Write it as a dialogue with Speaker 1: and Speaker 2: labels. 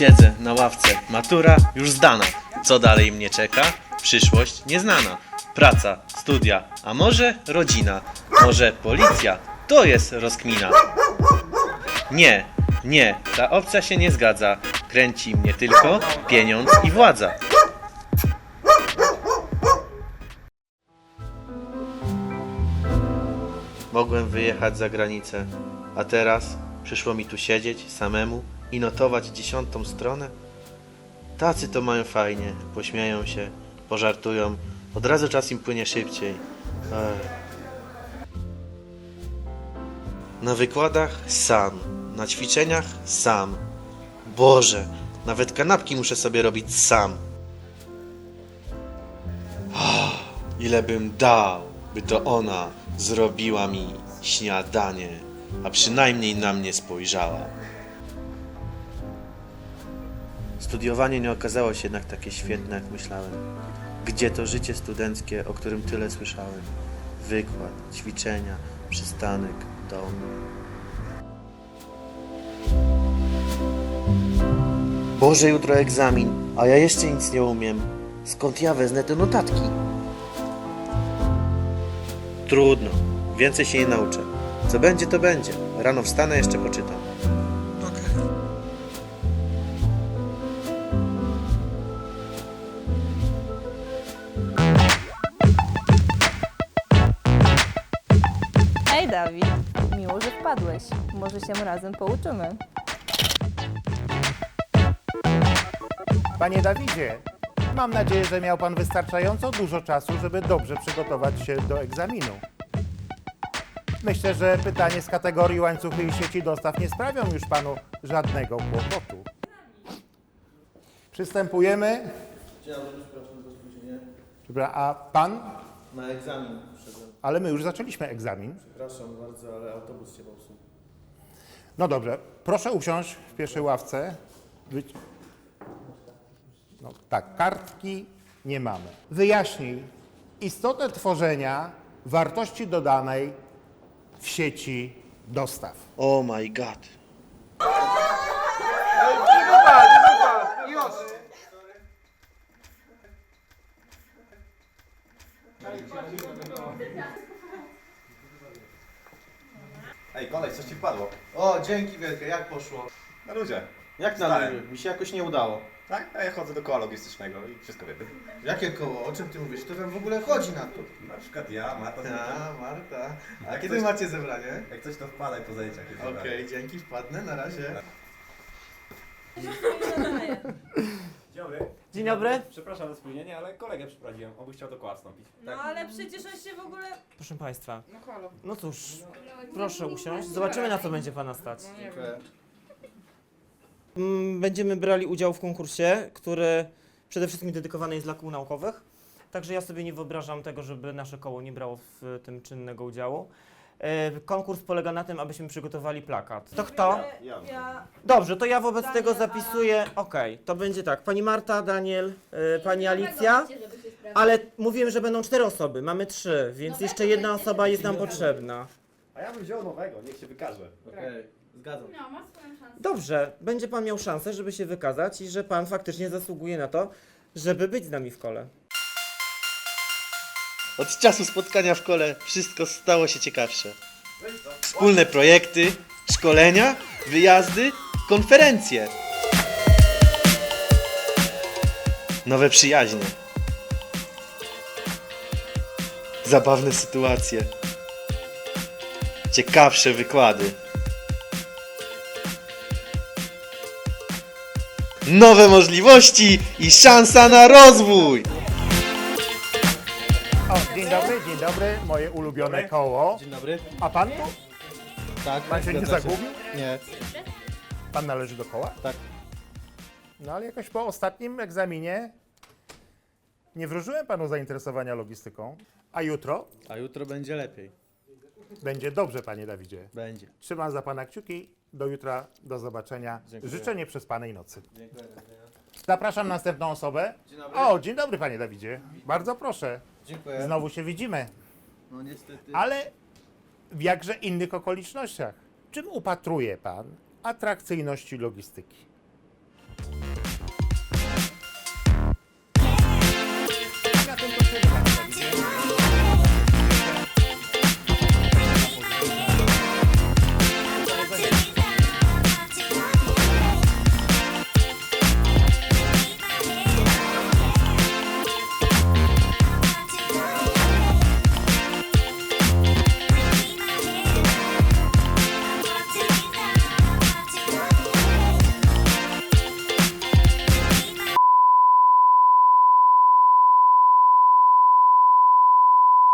Speaker 1: Siedzę na ławce, matura już zdana. Co dalej mnie czeka? Przyszłość nieznana. Praca, studia, a może rodzina? Może policja? To jest rozkmina. Nie, nie, ta opcja się nie zgadza. Kręci mnie tylko pieniądz i władza. Mogłem wyjechać za granicę, a teraz przyszło mi tu siedzieć samemu i notować dziesiątą stronę? Tacy to mają fajnie, pośmieją się, pożartują, od razu czas im płynie szybciej. Ech. Na wykładach sam, na ćwiczeniach sam. Boże, nawet kanapki muszę sobie robić sam. Ah, Ile bym dał, by to ona zrobiła mi śniadanie, a przynajmniej na mnie spojrzała. Studiowanie nie okazało się jednak takie świetne, jak myślałem. Gdzie to życie studenckie, o którym tyle słyszałem? Wykład, ćwiczenia, przystanek, dom. Boże, jutro egzamin, a ja jeszcze nic nie umiem. Skąd ja wezmę te notatki? Trudno, więcej się nie nauczę. Co będzie, to będzie. Rano wstanę, jeszcze poczytam.
Speaker 2: Hej Dawid, miło, że wpadłeś. Może się razem pouczymy.
Speaker 3: Panie Dawidzie, mam nadzieję, że miał Pan wystarczająco dużo czasu, żeby dobrze przygotować się do egzaminu. Myślę, że pytanie z kategorii łańcuchy i sieci dostaw nie sprawią już Panu żadnego kłopotu. Przystępujemy.
Speaker 1: Dzień dobry, przepraszam za spóźnienie.
Speaker 3: Dobra, a Pan?
Speaker 1: Na egzamin przyszedłem.
Speaker 3: Ale my już zaczęliśmy egzamin.
Speaker 1: Przepraszam bardzo, ale autobus się popsuł.
Speaker 3: No dobrze, proszę usiąść w pierwszej ławce. Wy... No, tak, kartki nie mamy. Wyjaśnij istotę tworzenia wartości dodanej w sieci dostaw.
Speaker 1: Oh my god.
Speaker 4: Ej, koleś, coś ci wpadło.
Speaker 1: O, dzięki wielkie, jak poszło?
Speaker 4: Na ludzie.
Speaker 1: Jak na
Speaker 4: Stałem.
Speaker 1: ludzie? Mi się jakoś nie udało.
Speaker 4: Tak? A ja chodzę do koła logistycznego i wszystko wiem.
Speaker 1: Jakie koło? O czym ty mówisz? Kto tam w ogóle chodzi na to?
Speaker 4: Na przykład ja, Marta, Zbyka.
Speaker 1: A, Marta. A
Speaker 4: Jak
Speaker 1: kiedy
Speaker 4: coś-
Speaker 1: macie zebranie?
Speaker 4: Jak coś to wpadaj po zajęciach. jest
Speaker 1: Okej, dzięki, wpadnę, na razie.
Speaker 5: Dzień dobry.
Speaker 6: Dzień dobry.
Speaker 5: Przepraszam za spóźnienie, ale kolegę przyprowadziłem. On by chciał do koła wstąpić.
Speaker 7: No ale przecież on się w ogóle...
Speaker 6: Proszę Państwa,
Speaker 7: No halo.
Speaker 6: no cóż, proszę usiąść. Zobaczymy na co będzie Pana stać.
Speaker 7: No nie wiem.
Speaker 1: Dziękuję.
Speaker 6: Mm, Będziemy brali udział w konkursie, który przede wszystkim dedykowany jest dla kół naukowych. Także ja sobie nie wyobrażam tego, żeby nasze koło nie brało w tym czynnego udziału. E, Konkurs polega na tym, abyśmy przygotowali plakat. To kto?
Speaker 4: Ja.
Speaker 7: Ja...
Speaker 6: Dobrze, to ja wobec
Speaker 7: Daniel,
Speaker 6: tego zapisuję. Okej, to będzie tak. Pani Marta, Daniel, e, pani Alicja. Ale mówiłem, że będą cztery osoby. Mamy trzy, więc jeszcze jedna osoba jest nam potrzebna.
Speaker 5: A ja bym wziął nowego, niech się wykaże.
Speaker 1: Okej, zgadzam.
Speaker 7: No, ma swoją szansę.
Speaker 6: Dobrze, będzie pan miał szansę, żeby się wykazać i że pan faktycznie zasługuje na to, żeby być z nami w kole.
Speaker 1: Od czasu spotkania w szkole wszystko stało się ciekawsze. Wspólne projekty, szkolenia, wyjazdy, konferencje. Nowe przyjaźnie. Zabawne sytuacje. Ciekawsze wykłady. Nowe możliwości i szansa na rozwój.
Speaker 3: O, dzień dobry, dzień dobry, moje ulubione koło.
Speaker 1: Dzień dobry.
Speaker 3: A Pan tu?
Speaker 1: Tak,
Speaker 3: Pan się nie
Speaker 1: zgadza
Speaker 3: zagubił?
Speaker 1: Nie.
Speaker 3: Pan należy do koła?
Speaker 1: Tak.
Speaker 3: No ale jakoś po ostatnim egzaminie nie wróżyłem Panu zainteresowania logistyką. A jutro
Speaker 1: A jutro będzie lepiej.
Speaker 3: będzie dobrze, Panie Dawidzie.
Speaker 1: Będzie.
Speaker 3: Trzymam za Pana kciuki. Do jutra, do zobaczenia. Życzę nieprzespanej nocy.
Speaker 1: Dziękuję.
Speaker 3: Zapraszam następną osobę.
Speaker 1: Dzień dobry.
Speaker 3: O, dzień dobry Panie Dawidzie. Bardzo proszę.
Speaker 1: Dziękuję.
Speaker 3: Znowu się widzimy.
Speaker 1: No niestety.
Speaker 3: Ale w jakże innych okolicznościach. Czym upatruje Pan atrakcyjności logistyki?